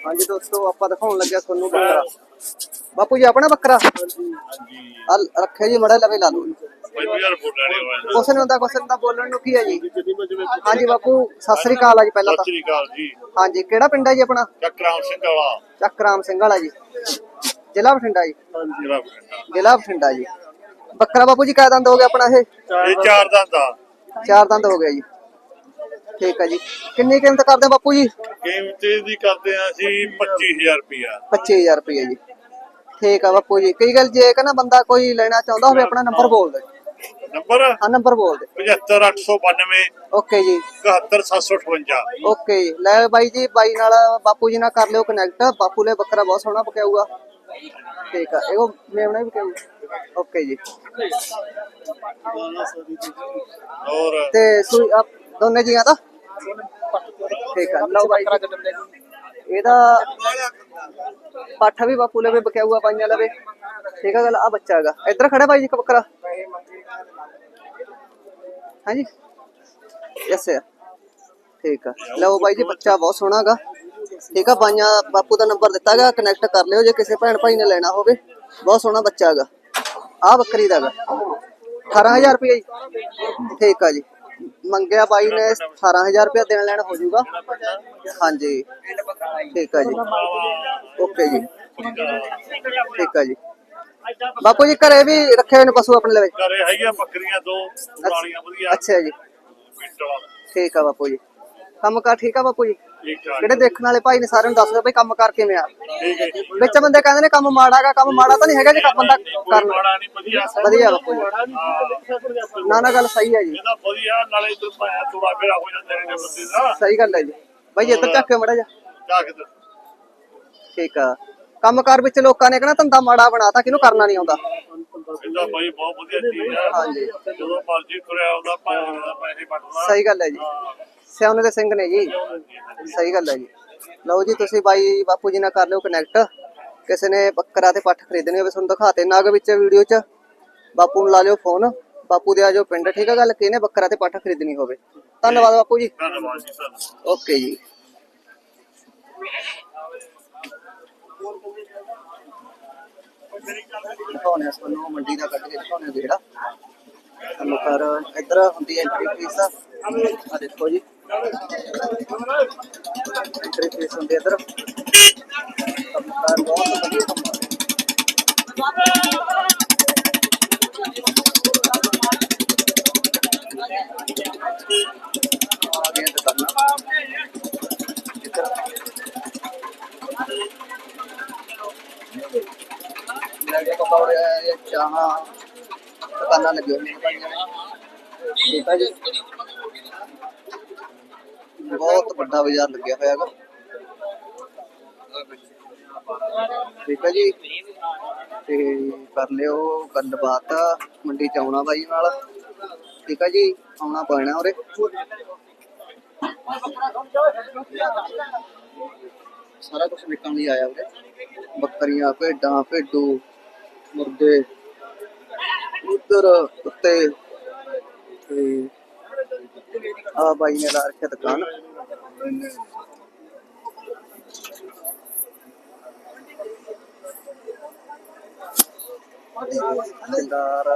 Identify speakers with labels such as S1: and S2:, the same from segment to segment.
S1: ਹਾਂਜੀ ਦੋਸਤੋ ਆਪਾਂ ਦਿਖਾਉਣ ਲੱਗਿਆ ਤੁਹਾਨੂੰ ਬੱਕਰਾ। ਬਾਪੂ ਜੀ ਆਪਣਾ ਬੱਕਰਾ?
S2: ਹਾਂਜੀ।
S1: ਆ ਰੱਖਿਆ ਜੀ ਮੜਾ ਲਵੇ ਲਾ ਲਓ।
S2: ਫੋਟਾ
S1: ਕੁਛ ਨਹੀਂ ਹੁੰਦਾ ਕੁਛ ਨਹੀਂ ਹੁੰਦਾ ਬੋਲਣ ਨੂੰ ਕੀ ਹੈ ਜੀ? ਹਾਂਜੀ ਬਾਪੂ ਸਤਿ ਸ੍ਰੀ ਅਕਾਲ ਆ ਜੀ ਪਹਿਲਾਂ
S2: ਸਤਿ
S1: ਤਾਂ
S2: ਸ੍ਰੀ ਅਕਾਲ ਜੀ।
S1: ਹਾਂਜੀ ਕਿਹੜਾ ਪਿੰਡ ਹੈ ਜੀ ਆਪਣਾ?
S2: ਚੱਕਰਾਮ ਸਿੰਘ ਵਾਲਾ।
S1: ਚੱਕਰਾਮ ਸਿੰਘ ਵਾਲਾ ਜੀ। ਜ਼ਿਲ੍ਹਾ ਬਠਿੰਡਾ ਜੀ।
S2: ਜਿਹੜਾ ਬਠਿੰਡਾ।
S1: ਜ਼ਿਲ੍ਹਾ ਬਠਿੰਡਾ ਜੀ। ਬੱਕਰਾ ਬਾਪੂ ਜੀ ਕਾਇ ਦੰਦ ਹੋ ਗਿਆ ਆਪਣਾ ਇਹ?
S2: ਇਹ ਚਾਰ ਦਾ ਦਾ
S1: ਚਾਰ ਦੰਦ ਹੋ ਗਿਆ ਜੀ। ਠੀਕ ਹੈ ਜੀ। ਕਿੰਨੀ ਕੀਮਤ ਕਰਦੇ ਆ ਬਾਪੂ ਜੀ?
S2: ਕੀਮਤ ਦੀ ਕਰਦੇ ਆ ਅਸੀਂ 25000 ਰੁਪਿਆ
S1: 25000 ਰੁਪਏ ਜੀ। ਠੀਕ ਆ ਬਾਪੂ ਜੀ। ਕਈ ਗੱਲ ਜੇ ਕਹਿੰਦਾ ਬੰਦਾ ਕੋਈ ਲੈਣਾ ਚਾਹੁੰਦਾ ਹੋਵੇ ਆਪਣਾ ਨੰਬਰ ਬੋਲ ਦੇ।
S2: ਨੰਬਰ
S1: ਹਾਂ ਨੰਬਰ ਬੋਲ ਦੇ।
S2: 75892
S1: ਓਕੇ ਜੀ।
S2: 71758
S1: ਓਕੇ ਜੀ। ਲੈ ਬਾਈ ਜੀ ਬਾਈ ਨਾਲ ਬਾਪੂ ਜੀ ਨਾਲ ਕਰ ਲਿਓ ਕਨੈਕਟ ਬਾਪੂ ਨੇ ਬੱਕਰਾ ਬਹੁਤ ਸੋਹਣਾ ਪਕਾਊਗਾ। ਠੀਕ ਆ। ਇਹੋ ਮੇਵਣਾ ਵੀ ਪਕਾਊ। ਓਕੇ ਜੀ।
S2: ਔਰ
S1: ਤੇ ਸੂਈ ਆ ਦੋਨੇ ਜੀਆਂ ਦਾ? ਠੀਕ ਆ, ਲਓ ਬਾਈ ਜੀ। ਇਹਦਾ ਪਾਠਾ ਵੀ ਬਾਪੂ ਲਵੇ ਬਕਾਊਗਾ ਬਾਈਆਂ ਲਵੇ। ਠੀਕ ਆ ਗੱਲ ਆ ਬੱਚਾ ਹੈਗਾ। ਇੱਧਰ ਖੜਾ ਬਾਈ ਜੀ, ਇੱਕ ਬੱਕਰਾ। ਹਾਂਜੀ? ਯਸ ਠੀਕ ਆ। ਲਓ ਬਾਈ ਜੀ, ਬੱਚਾ ਬਹੁਤ ਸੋਹਣਾ ਹੈਗਾ। ਠੀਕ ਆ, ਬਾਈਆਂ, ਬਾਪੂ ਦਾ ਨੰਬਰ ਦਿੱਤਾ ਗਿਆ ਕਨੈਕਟ ਕਰ ਲਿਓ ਜੇ ਕਿਸੇ ਭੈਣ ਭਾਈ ਨੇ ਲੈਣਾ ਹੋਵੇ। ਬਹੁਤ ਸੋਹਣਾ ਬੱਚਾ ਹੈਗਾ। ਆ ਬੱਕਰੀ ਦਾ ਹੈਗਾ। 18000 ਰੁਪਏ ਜੀ। ਠੀਕ ਆ ਜੀ। ਮੰਗਿਆ ਬਾਈ ਨੇ 18000 ਰੁਪਏ ਦੇਣ ਲੈਣ ਹੋ ਜਾਊਗਾ। ਹਾਂਜੀ। ਠੀਕ ਆ ਜੀ। ਓਕੇ ਜੀ। ਠੀਕ ਆ ਜੀ। ਬਾਪੂ ਜੀ ਘਰੇ ਵੀ ਰੱਖੇ ਹੋਏ ਨੇ ਪਸ਼ੂ ਆਪਣੇ ਲਈ
S2: ਘਰੇ ਹੈਗੀਆਂ ਬੱਕਰੀਆਂ ਦੋ ਪੁਰਾਣੀਆਂ ਵਧੀਆ।
S1: ਅੱਛਾ ਜੀ। ਠੀਕ ਆ ਬਾਪੂ ਜੀ। ਕੰਮ ਕਾਰ ਠੀਕ ਆ ਬਾਪੂ ਜੀ?
S2: ਠੀਕ ਠਾਕ
S1: ਜਿਹੜੇ ਦੇਖਣ ਵਾਲੇ ਭਾਈ ਨੇ ਸਾਰਿਆਂ ਨੂੰ ਦੱਸ ਦਿਓ ਬਈ ਕੰਮ ਕਾਰ ਕਿਵੇਂ ਆ।
S2: ਠੀਕ ਹੈ ਜੀ।
S1: ਵਿੱਚ ਬੰਦੇ ਕਹਿੰਦੇ ਨੇ ਕੰਮ ਮਾੜਾਗਾ ਕੰਮ ਮਾੜਾ ਤਾਂ ਨਹੀਂ ਹੈਗਾ ਜੇ ਬੰਦਾ ਕਰਨਾ
S2: ਮਾੜਾ ਨਹੀਂ ਵਧੀਆ।
S1: ਵਧੀਆ ਬਾਪੂ ਜੀ। ਨਾ ਨਾ ਗੱਲ ਸਹੀ ਹੈ ਜੀ।
S2: ਇਹਦਾ ਵਧੀਆ ਨਾਲੇ ਇਧਰ ਪਾਇਆ ਥੋੜਾ ਫੇਰਾ ਹੋ ਜਾਂਦੇ ਨੇ ਬੰਦੇ ਦਾ।
S1: ਸਹੀ ਗੱਲ ਹੈ ਜੀ। ਬਾਈ ਇੱਧਰ ਚੱਕ ਕੇ ਮੜਾ ਜਾ। ਠੀਕ ਆ। ਕੰਮ ਕਾਰ ਵਿੱਚ ਲੋਕਾਂ ਨੇ ਕਹਿਣਾ ਧੰਦਾ ਮਾੜਾ ਬਣਾਤਾ ਕਿਹਨੂੰ ਕਰਨਾ ਨਹੀਂ ਆਉਂਦਾ।
S2: ਇਹਦਾ ਬਾਈ ਬਹੁਤ ਵਧੀਆ ਚੀਜ਼ ਹੈ
S1: ਹਾਂਜੀ।
S2: ਜਦੋਂ ਮਰਜ਼ੀ ਤੁਰਿਆ ਆਉਂਦਾ ਭਾਵੇਂ ਦਾ ਪੈਸੇ ਵੱਟਦਾ
S1: ਸਹੀ ਗੱਲ ਹੈ ਜੀ। ਸਿਆਉਣੇ ਦੇ ਸਿੰਘ ਨੇ ਜੀ। ਸਹੀ ਗੱਲ ਹੈ ਜੀ। ਲਓ ਜੀ, ਤੁਸੀਂ ਬਾਈ ਬਾਪੂ ਜੀ ਨਾਲ ਕਰ ਲਿਓ ਕਨੈਕਟ ਕਿਸੇ ਨੇ ਬੱਕਰਾ ਤੇ ਪੱਠ ਖਰੀਦਣੀ ਹੋਵੇ, ਤੁਹਾਨੂੰ ਦਿਖਾਤੇ ਨਾਗ ਵਿੱਚ ਵੀਡੀਓ 'ਚ। ਬਾਪੂ ਨੂੰ ਲਾ ਲਿਓ ਫੋਨ ਬਾਪੂ ਦੇ ਆ ਜਾਓ ਪਿੰਡ, ਠੀਕ ਆ ਗੱਲ? ਕਿਹਨੇ ਬੱਕਰਾ ਤੇ ਪੱਠ ਖਰੀਦਣੀ ਹੋਵੇ? ਧੰਨਵਾਦ ਬਾਪੂ ਜੀ।
S2: ਧੰਨਵਾਦ ਜੀ ਧੰਨਵਾਦ
S1: ਓਕੇ ਜੀ। ਦਿਖਾਉਣੇ ਆ ਤੁਹਾਨੂੰ ਮੰਡੀ ਦਾ ਕੱਢ ਕੇ ਦਿਖਾਉਣੇ ਜਿਹੜਾ। ਤੁਹਾਨੂੰ ਕਰ। ਇੱਧਰ ਹੁੰਦੀ ਹੈ ਐਂਟਰੀ ਫੀਸ ਆ। ਦੇਖੋ ਜੀ। ਐਂਟਰੀ ਫੀਸ ਹੁੰਦੀ ਇੱਧਰ। ਕੰਮ ਕਾਰ ਬਹੁਤ ਵਧੀਆ। ਕੰਮ ਆ। ਆ ਤੇ ਕਰਨਾ ਮੇਰੇ ਪਕੌੜੇ ਇਹ ਚਾਹਾਂ। ਦੁਕਾਨਾਂ ਲੱਗੀ ਹੋਈਆਂ ਨੇ। ਬਹੁਤ ਵੱਡਾ ਬਾਜ਼ਾਰ ਲੱਗਿਆ ਹੋਇਆ ਹੈਗਾ। ਠੀਕ ਹੈ ਜੀ। ਤੇ ਕਰ ਲਿਓ ਗੱਲਬਾਤ। ਮੰਡੀ ਚ ਆਉਣਾ ਬਾਈ ਨਾਲ। ਠੀਕ ਹੈ ਜੀ, ਆਉਣਾ ਪੈਣਾ ਉਰੇ। ਸਾਰਾ ਕੁਝ ਵਿਕਣ ਲਈ ਆਇਆ ਉਰੇ। ਬੱਕਰੀਆਂ, ਭੇਡਾਂ, ਭੇਡੂ, ਮੁਰਗੇ। ਉਧਰ ਕੁੱਤੇ ਤੇ ਆ ਬਾਈ ਨੇ ਲਾ ਰੱਖਿਆ ਦੁਕਾਨ ਸਿੰਗਾਰ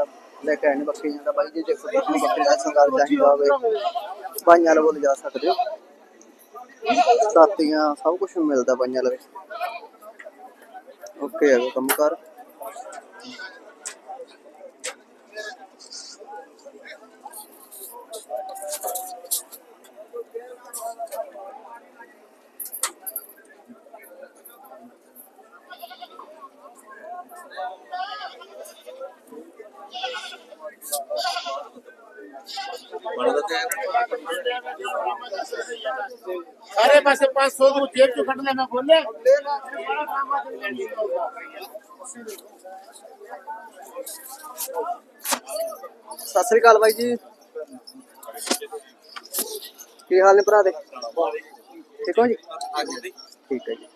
S1: ਲੈ ਕੇ ਆਏ ਨੇ ਬੱਕਰੀਆਂ ਦਾ ਬਾਈ ਜੀ ਜੇ ਕੋਈ ਤੁਹਾਨੂੰ ਬੱਕਰੀ ਦਾ ਸਿੰਗਾਰ ਚਾਹੀਦਾ ਹੋਵੇ ਬਾਈਆਂ ਕੋਲ ਜਾ ਸਕਦੇ ਹੋ ਦਾਤੀਆਂ ਸਭ ਕੁਝ ਮਿਲਦਾ ਬਾਈਆਂ ਲਵੇ ਓਕੇ ਹੈ ਕੰਮ ਕਰ
S3: ਸਾਰੇ ਪਾਸੇ 500 ਨੂੰ ਜੇਬ ਚੋਂ ਕੱਢ ਲੈ ਮੈਂ
S1: ਸਤਿ ਸ੍ਰੀ ਅਕਾਲ ਬਾਈ ਜੀ। ਕੀ ਹਾਲ ਨੇ ਭਰਾ ਦੇ? ਠੀਕ ਹੋ ਜੀ? ਠੀਕ ਹੈ ਜੀ।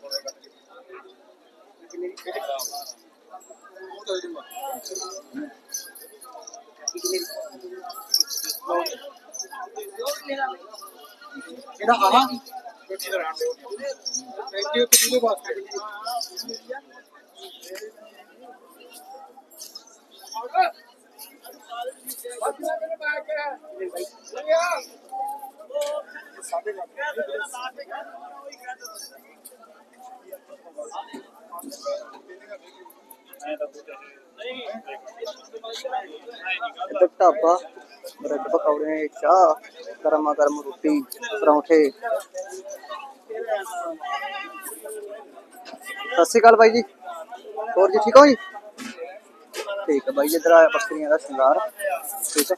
S3: ਇਹਦਾ ਆਹ ਵੀਡੀਓ ਤੇ ਵੀਡੀਓ ਵਾਸਤੇ
S1: ਇੱਧਰ ਢਾਬਾ ਬ੍ਰੈਡ ਪਕੌੜੇ ਚਾਹ। ਗਰਮਾ ਗਰਮ ਰੋਟੀ, ਪਰੌਂਠੇ। ਸਤਿ ਸ਼੍ਰੀ ਅਕਾਲ ਬਾਈ ਜੀ। ਹੋਰ ਜੀ ਠੀਕ ਹੋ ਜੀ? ਠੀਕ ਹੈ ਬਾਈ ਜੀ, ਇੱਧਰ ਆਇਆ ਬੱਕਰੀਆਂ ਦਾ ਸ਼ਿੰਗਾਰ। ਠੀਕ ਹੈ।